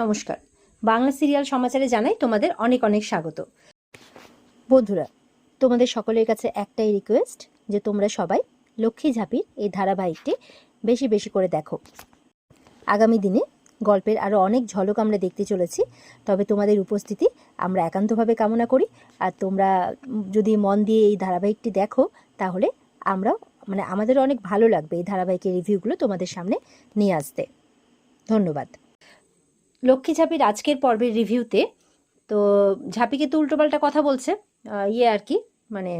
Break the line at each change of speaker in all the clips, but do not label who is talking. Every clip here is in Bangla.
নমস্কার। বাংলা সিরিয়াল সমাচারে জানাই তোমাদের অনেক অনেক স্বাগত। বন্ধুরা, তোমাদের সকলের কাছে একটাই রিকোয়েস্ট যে তোমরা সবাই লক্ষ্মী ঝাঁপির এই ধারাবাহিকটি বেশি বেশি করে দেখো। আগামী দিনে গল্পের আরও অনেক ঝলক আমরা দেখতে চলেছি, তবে তোমাদের উপস্থিতি আমরা একান্তভাবে কামনা করি। আর তোমরা যদি মন দিয়ে এই ধারাবাহিকটি দেখো, তাহলে আমরা মানে আমাদের অনেক ভালো লাগবে এই ধারাবাহিকের রিভিউগুলো তোমাদের সামনে নিয়ে আসতে। ধন্যবাদ। লক্ষ্মী ঝাঁপির আজকের পর্বের রিভিউতে, তো ঝাঁপিকে তো উল্টোপাল্টা কথা বলছে ইয়ে আর কি মানে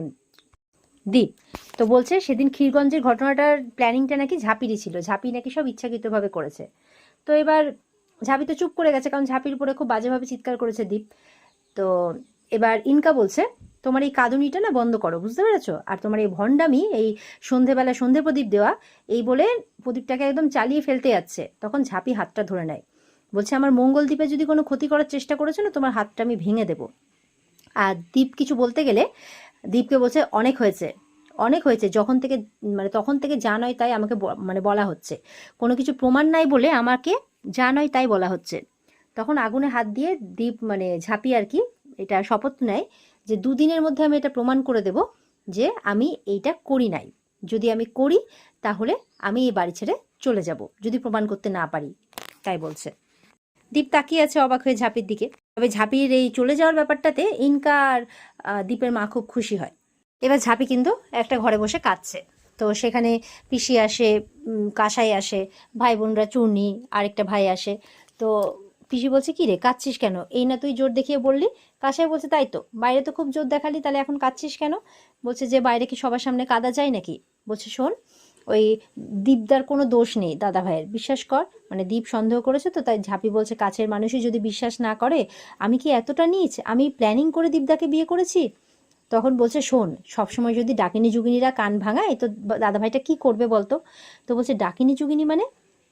দীপ, তো বলছে সেদিন ক্ষীরগঞ্জের ঘটনাটার প্ল্যানিংটা নাকি ঝাঁপিরই ছিল, ঝাঁপি নাকি সব ইচ্ছাকৃতভাবে করেছে। তো এবার ঝাঁপি তো চুপ করে গেছে, কারণ ঝাঁপির উপরে খুব বাজেভাবে চিৎকার করেছে দীপ। তো এবার ইনকা বলছে, তোমার এই কাঁদুনিটা না বন্ধ করো, বুঝতে পেরেছ? আর তোমার এই ভণ্ডামি, এই সন্ধেবেলা সন্ধে প্রদীপ দেওয়া, এই বলে প্রদীপটাকে একদম চালিয়ে ফেলতে যাচ্ছে। তখন ঝাঁপি হাতটা ধরে নেয়। বলছে, আমার মঙ্গলদ্বীপে যদি কোনো ক্ষতি করার চেষ্টা করেছ না, তোমার হাতটা আমি ভেঙে দেবো। আর দ্বীপ কিছু বলতে গেলে দ্বীপকে বলছে, অনেক হয়েছে অনেক হয়েছে। যখন থেকে মানে তখন থেকে যা নয় তাই আমাকে মানে বলা হচ্ছে। কোনো কিছু প্রমাণ নাই বলে আমাকে যা নয় তাই বলা হচ্ছে। তখন আগুনে হাত দিয়ে দীপ মানে ঝাঁপি আর কি, এটা শপথ নেয় যে, দুদিনের মধ্যে আমি এটা প্রমাণ করে দেব যে, আমি এইটা করি নাই। যদি আমি করি, তাহলে আমি এই বাড়ি ছেড়ে চলে যাব। যদি প্রমাণ করতে না পারি। তাই বলছে। দীপ তাকিয়ে আছে অবাক হয়ে ঝাঁপির দিকে। তবে ঝাঁপির এই চলে যাওয়ার ব্যাপারটাতে ইনকা আর দীপের মা খুব খুশি হয়। এবার ঝাঁপি কিন্তু একটা ঘরে বসে কাঁদছে। তো সেখানে পিসি আসে কাসাই আসে ভাই বোনরা চূর্ণি আরেকটা ভাই আসে। তো পিসি বলছে, কি রে, কাঁদছিস কেন? এই না তুই জোর দেখিয়ে বললি? কাসাই বলছে, তাই তো। বাইরে তো খুব জোর দেখালি, তাহলে এখন কাঁদছিস কেন? বলছে, যে বাইরে কি সবার সামনে কাদা যায় নাকি? বলছে, শোন ওই দীপদার কোনো দোষ নেই দাদা ভাইয়ের বিশ্বাস কর মানে দীপ সন্দেহ করেছে তো, তাই ঝাঁপি বলছে, কাছের মানুষই যদি বিশ্বাস না করে, আমি কি এতটা নিচ? আমি প্ল্যানিং করে দীপদাকে বিয়ে করেছি? তখন বলছে, শোন, সবসময় যদি ডাকিনি যুগিনীরা কান ভাঙায়, তো দাদা ভাইটা কি করবে বলতো? তো বলছে, ডাকিনি যুগিনী মানে?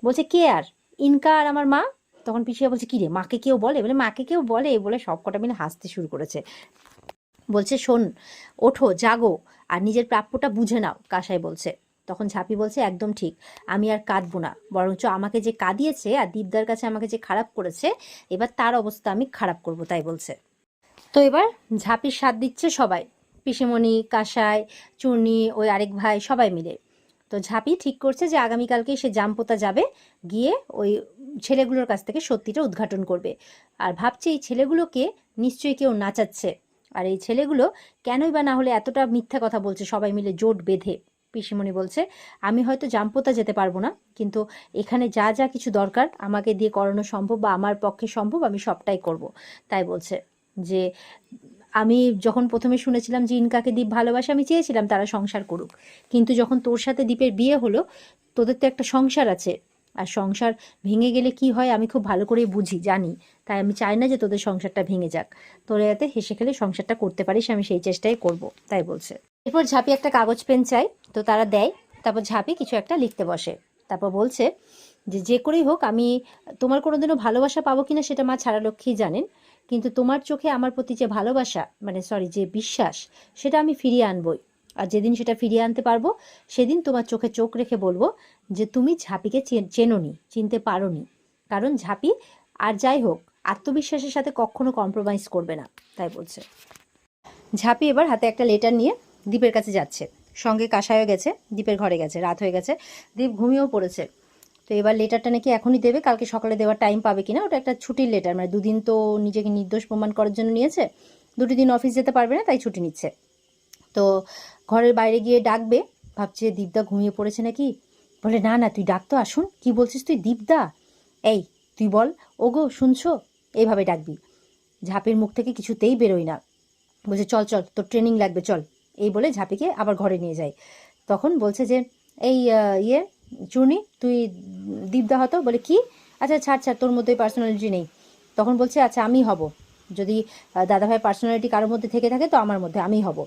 বলছে, কে আর? ইনকা আর আমার মা? তখন পিছিয়ে বলছে, কি রে, মাকে কেউ বলে? বলে, মাকে কেউ বলে? বলে সব কটা মিলে হাসতে শুরু করেছে। বলছে, শোন, ওঠো, জাগো, আর নিজের প্রাপ্যটা বুঝে নাও, কাসাই বলছে। তখন ঝাঁপি বলছে, একদম ঠিক, আমি আর কাঁদবো না। বরঞ্চ আমাকে যে কাঁদিয়েছে আর দীপদার কাছে আমাকে যে খারাপ করেছে, এবার তার অবস্থা আমি খারাপ করব, তাই বলছে। তো এবার ঝাঁপির স্বাদ দিচ্ছে সবাই, পিসিমণি, কাসাই, চূর্ণি, ওই আরেক ভাই, সবাই মিলে। তো ঝাঁপি ঠিক করছে যে আগামীকালকে সে জামপোতা যাবে, গিয়ে ওই ছেলেগুলোর কাছ থেকে সত্যিটা উদ্ঘাটন করবে। আর ভাবছে এই ছেলেগুলোকে নিশ্চয়ই কেউ নাচাচ্ছে। আর এই ছেলেগুলো কেনই বা না হলে এতটা মিথ্যা কথা বলছে, সবাই মিলে জোট বেঁধে। পিসিমণি বলছে, আমি হয়তো জাম্পোতা যেতে পারব না, কিন্তু এখানে যা যা কিছু দরকার, আমাকে দিয়ে করানো সম্ভব বা আমার পক্ষে সম্ভব, আমি সবটাই করব। তাই বলছে যে, আমি যখন প্রথমে শুনেছিলাম যে ইনকাকে দ্বীপ ভালোবাসে, আমি চেয়েছিলাম তারা সংসার করুক, কিন্তু যখন তোর সাথে দ্বীপের বিয়ে হলো, তোদের তো একটা সংসার আছে আর সংসার ভেঙে গেলে কি হয় আমি খুব ভালো করেই বুঝি, জানি। তাই আমি চাই না যে তোদের সংসারটা ভেঙে যাক। তোরা যাতে হেসে খেলে সংসারটা করতে পারিস, আমি সেই চেষ্টাই করব, তাই বলছে। এরপর ঝাঁপি একটা কাগজ, পেন চাই, তো তারা দেয়। তারপর ঝাঁপি কিছু একটা লিখতে বসে। তারপর বলছে যে যে করেই হোক, আমি তোমার কোনোদিনও ভালোবাসা পাবো কিনা সেটা মা ছাড়া লক্ষ্মী জানেন। কিন্তু তোমার চোখে আমার প্রতি যে ভালোবাসা মানে সরি যে বিশ্বাস, সেটা আমি ফিরিয়ে আনবই। আর যেদিন সেটা ফিরিয়ে আনতে পারব, সেদিন তোমার চোখে চোখ রেখে বলব যে তুমি ঝাঁপিকে চেনোনি, চিনতে পারোনি। কারণ ঝাঁপি, আর যাই হোক, আত্মবিশ্বাসের সাথে কখনো কম্প্রোমাইজ করবে না, তাই বলছে। ঝাঁপি এবার হাতে একটা লেটার নিয়ে দীপের কাছে যাচ্ছে। সঙ্গে কাঁসায়ও গেছে, দীপের ঘরে গেছে, রাত হয়ে গেছে, দীপ ঘুমিয়েও পড়েছে। তো এবার লেটারটা নাকি এখনই দেবে, কালকে সকালে দেওয়ার টাইম পাবে কিনা, ওটা একটা ছুটির লেটার মানে দুদিন তো নিজেকে নির্দোষ প্রমাণ করার জন্য নিয়েছে, দুটি দিন অফিস যেতে পারবে না, তাই ছুটি নিচ্ছে। তো ঘরের বাইরে গিয়ে ডাকবে। ভাবছে, দীপদা ঘুমিয়ে পড়েছে নাকি? বলে, না না, তুই ডাক তো, আসুন। কি বলছিস তুই, দীপদা? এই, তুই বল। ওগো, শুনছো? এইভাবে ডাকবি। ঝাঁপের মুখ থেকে কিছুতেই বেরোয় না। বলছে, চল চল, তোর ট্রেনিং লাগবে, চল। এই বলে ঝাঁপিকে আবার ঘরে নিয়ে যায়। তখন বলছে যে, এই ইয়ে চূর্ণি, তুই দীপদা হতো? বলে, কি? আচ্ছা ছাড় ছাড়, তোর মধ্যে পার্সোনালিটি নেই। তখন বলছে আচ্ছা আমি হব। যদি দাদাভাই পার্সোনালিটি কারোর মধ্যে থেকে থাকে, তো আমার মধ্যে আমি হব।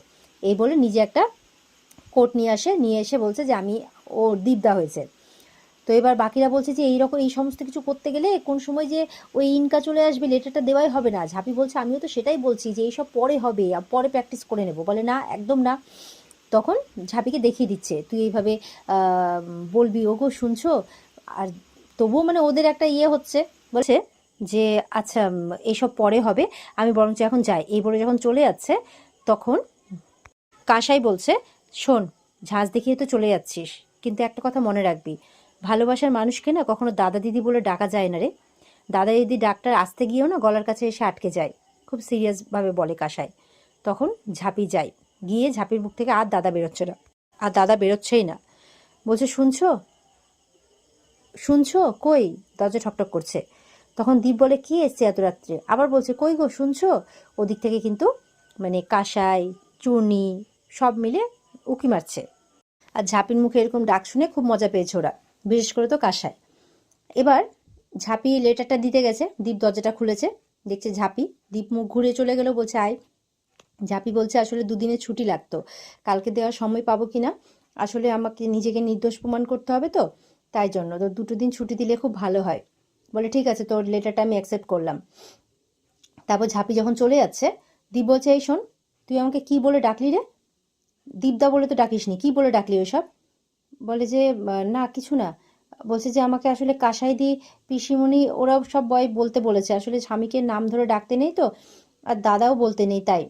এই বলে নিজে একটা কোট নিয়ে আসে নিয়ে এসে বলছে যে আমি ও দীপদা হয়েছে। তো এবার বাকিরা বলছে যে এইরকম এই সমস্ত কিছু করতে গেলে কোন সময় যে ওই ইনকা চলে আসবে লেটারটা দেওয়াই হবে না। ঝাঁপি বলছে আমিও তো সেটাই বলছি যে এইসব পরে হবে পরে প্র্যাকটিস করে নেব। বলে না একদম না। তখন ঝাঁপিকে দেখিয়ে দিচ্ছে তুই এইভাবে বলবি ওগো শুনছো? আর তবুও মানে ওদের একটা ইয়ে হচ্ছে বলছে যে আচ্ছা উম, এইসব পরে হবে আমি বরঞ্চ এখন যাই। এই বলে যখন চলে যাচ্ছে তখন কাসাই বলছে, শোন, ঝাঁজ দেখিয়ে তো চলে যাচ্ছিস, কিন্তু একটা কথা মনে রাখবি। ভালোবাসার মানুষকে না কখনো দাদা দিদি বলে ডাকা যায় না রে। দাদা দিদি ডাক্তার আসতে গিয়েও না গলার কাছে এসে আটকে যায়, খুব সিরিয়াসভাবে বলে কাসাই। তখন ঝাঁপি যায়, গিয়ে ঝাঁপির বুক থেকে আর দাদা বেরোচ্ছে না, আর দাদা বেরোচ্ছেই না। বলছে, শুনছো? শুনছো? কই? দরজা ঠকঠক করছে। তখন দীপ বলে, কি এসছে এত রাত্রে? আবার বলছে, কই গো, শুনছো? ওদিক থেকে কিন্তু মানে কাঁসাই চূর্ণি সব মিলে উকি মারছে। আর ঝাঁপির মুখে এরকম ডাক শুনে খুব মজা পেয়েছে ওরা, বিশেষ করে তো কাঁসায়। এবার ঝাঁপি লেটারটা দিতে গেছে, দীপ দরজাটা খুলেছে, দেখছে ঝাঁপি, দীপ মুখ ঘুরে চলে গেল, বলছে, আয়। ঝাঁপি বলছে, আসলে দুদিনের ছুটি লাগতো, কালকে দেওয়ার সময় পাবো কি না আসলে আমাকে নিজেকে নির্দোষ প্রমাণ করতে হবে তো, তাই জন্য। তো দুটো দিন ছুটি দিলে খুব ভালো হয়। বলে, ঠিক আছে, তোর লেটারটা আমি অ্যাকসেপ্ট করলাম। তারপর ঝাঁপি যখন চলে যাচ্ছে, দীপ বলছে, এই শোন, তুই আমাকে কি বলে ডাকলি রে? দীপদা বলে তো ডাকিসনি, কি বলে ডাকলি ওইসব? বলে যে না, কিছু না। বলছে যে, আমাকে আসলে কাসাই দি, পিসিমণি, ওরাও সব বয় বলতে বলেছে। আসলে স্বামীকে নাম ধরে ডাকতে নেই তো, আর দাদাও বলতে নেই তাই।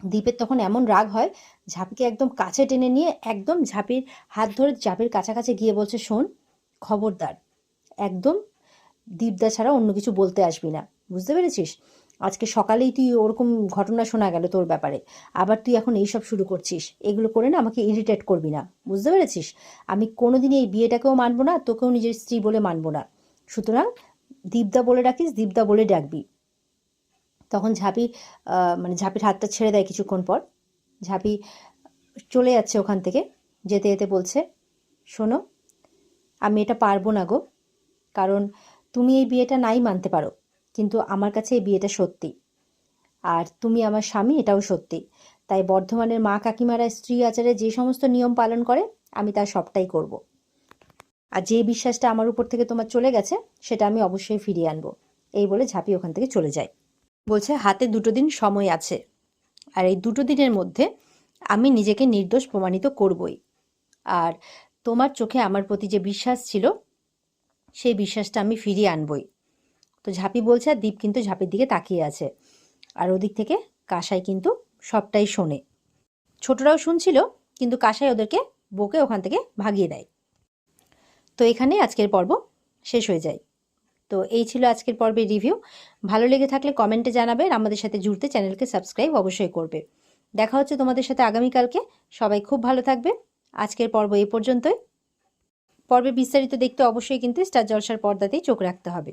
দীপের তখন এমন রাগ হয়, ঝাঁপিকে একদম কাছে টেনে নিয়ে একদম ঝাঁপির হাত ধরে ঝাঁপির কাছাকাছি গিয়ে বলছে, শোন, খবরদার। একদম দীপদা ছাড়া অন্য কিছু বলতে আসবি না। বুঝতে পেরেছিস? আজকে সকালেই তুই ওরকম ঘটনা শোনা গেল তোর ব্যাপারে। আবার তুই এখন এইসব শুরু করছিস। এগুলো করে না আমাকে ইরিটেট করবি না। বুঝতে পেরেছিস? আমি কোনোদিনই এই বিয়েটাকেও মানবো না, তোকেও নিজের স্ত্রী বলে মানবো না। সুতরাং দীপদা বলে ডাকিস দীপদা বলে ডাকবি। তখন ঝাঁপি মানে ঝাঁপির হাতটা ছেড়ে দেয় কিছুক্ষণ পর। ঝাঁপি চলে যাচ্ছে ওখান থেকে, যেতে যেতে বলছে, শোনো, আমি এটা পারব না গো। কারণ তুমি এই বিয়েটা নাই মানতে পারো। কিন্তু আমার কাছে এই বিয়েটা সত্যি। আর তুমি আমার স্বামী, এটাও সত্যি। তাই বর্ধমানের মা কাকিমারা স্ত্রী আচারে যে সমস্ত নিয়ম পালন করে, আমি তার সবটাই করব। আর যে বিশ্বাসটা আমার উপর থেকে তোমার চলে গেছে, সেটা আমি অবশ্যই ফিরিয়ে আনব। এই বলে ঝাঁপি ওখান থেকে চলে যায়। বলছে, হাতে দুটো দিন সময় আছে। আর এই দুটো দিনের মধ্যে আমি নিজেকে নির্দোষ প্রমাণিত করবই। আর তোমার চোখে আমার প্রতি যে বিশ্বাস ছিল, সেই বিশ্বাসটা আমি ফিরিয়ে আনবই। তো ঝাঁপি বলছে আর দীপ কিন্তু ঝাঁপির দিকে তাকিয়ে আছে। আর ওদিক থেকে কাসাই কিন্তু সবটাই শোনে। ছোটরাও শুনছিল, কিন্তু কাসাই ওদেরকে বকে ওখান থেকে ভাগিয়ে দেয়। তো এখানে আজকের পর্ব শেষ হয়ে যায়। তো এই ছিল আজকের পর্বের রিভিউ। ভালো লেগে থাকলে কমেন্টে জানাবে আমাদের সাথে জুড়তে চ্যানেলকে সাবস্ক্রাইব অবশ্যই করবে। দেখা হচ্ছে তোমাদের সাথে আগামীকালকে। সবাই খুব ভালো থাকবে। আজকের পর্ব এই পর্যন্তই। পর্বে বিস্তারিত দেখতে অবশ্যই কিন্তু স্টার জলসার পর্দাতেই চোখ রাখতে হবে।